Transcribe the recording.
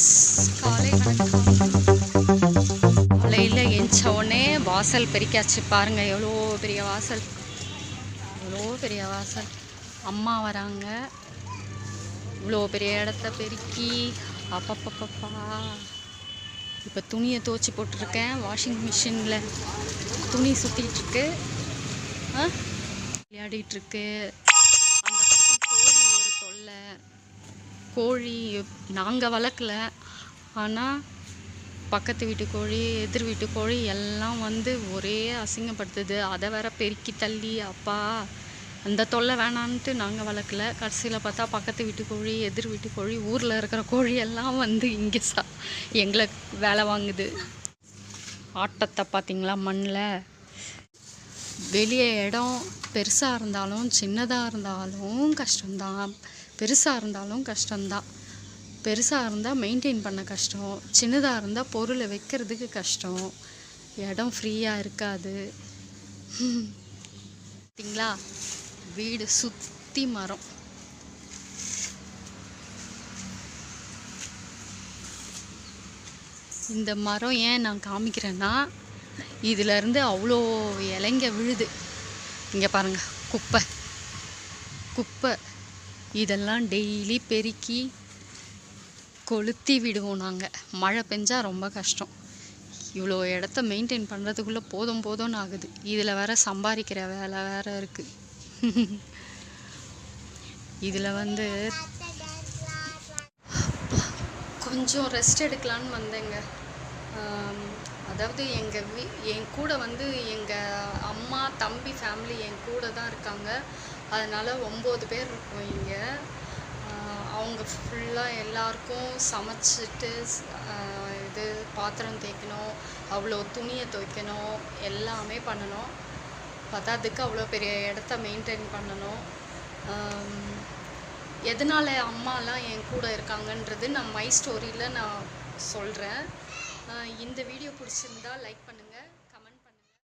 Friends காலை வணக்கம். காலையில் எந்த உடனே வாசல் பெருக்காச்சு பாருங்க. எவ்வளோ பெரிய வாசல். எவ்வளோ பெரிய வாசல். அம்மா வராங்க. இவ்வளோ பெரிய இடத்த பெருக்கி அப்பப்பப்பப்பா. இப்போ துணியை துவச்சி போட்டிருக்கேன். வாஷிங் மிஷினில் துணி சுற்றிட்டுருக்கு விளையாடிட்டுருக்கு கோழி நாங்கள் வளர்க்கல. ஆனால் பக்கத்து வீட்டு கோழி எதிர் வீட்டு கோழி எல்லாம் வந்து ஒரே அசிங்கப்படுத்துது. அதை வேற பெருக்கி தள்ளி அப்பா அந்த தொல்லை வேணான்ட்டு நாங்கள் வளர்க்கல. கடைசியில் பார்த்தா பக்கத்து வீட்டு கோழி எதிர் வீட்டு கோழி ஊரில் இருக்கிற கோழி எல்லாம் வந்து இங்கே சா எங்களை வேலை வாங்குது. ஆட்டத்தை பார்த்தீங்களா மண்ணில்? வெளியே இடம் பெருசாக இருந்தாலும் சின்னதாக இருந்தாலும் கஷ்டம்தான். பெருசாக இருந்தாலும் கஷ்டம்தான். பெருசாக இருந்தால் மெயின்டைன் பண்ண கஷ்டம். சின்னதாக இருந்தால் பொருளை வைக்கிறதுக்கு கஷ்டம். இடம் ஃப்ரீயாக இருக்காது. பார்த்தீங்களா வீடு சுற்றி மரம். இந்த மரம் ஏன் நான் காமிக்கிறேன்னா இதிலருந்து அவ்வளோ இலைங்க விழுது. இங்கே பாருங்க குப்பை. குப்பை. இதெல்லாம் டெய்லி பெருக்கி கொளுத்தி விடுவோம் நாங்கள் மழை பெஞ்சால் ரொம்ப கஷ்டம். இவ்வளோ இடத்த மெயின்டைன் பண்ணுறதுக்குள்ளே போதும் போதும்னு ஆகுது. இதில் வேற சம்பாதிக்கிற வேலை வேற இருக்குது இதில் வந்து கொஞ்சம் ரெஸ்ட் எடுக்கலான்னு வந்தேங்க. அதாவது எங்கள் வீ என் கூட வந்து எங்கள் அம்மா தம்பி ஃபேமிலி என் கூட தான் இருக்காங்க. அதனால் ஒம்பது பேர் இருக்கோம் இங்கே. அவங்க ஃபுல்லாக எல்லாருக்கும் சமைச்சிட்டு இது பாத்திரம் தேய்க்கணும் அவ்வளோ துணியை துவைக்கணும் எல்லாமே பண்ணணும். பத்தாததுக்கு அவ்வளோ பெரிய இடத்த மெயின்டைன் பண்ணணும். எதனால் அம்மாலாம் என் கூட இருக்காங்கன்றது நான் மை ஸ்டோரியில் நான் சொல்கிறேன் இந்த வீடியோ பிடிச்சிருந்தா லைக் பண்ணுங்கள்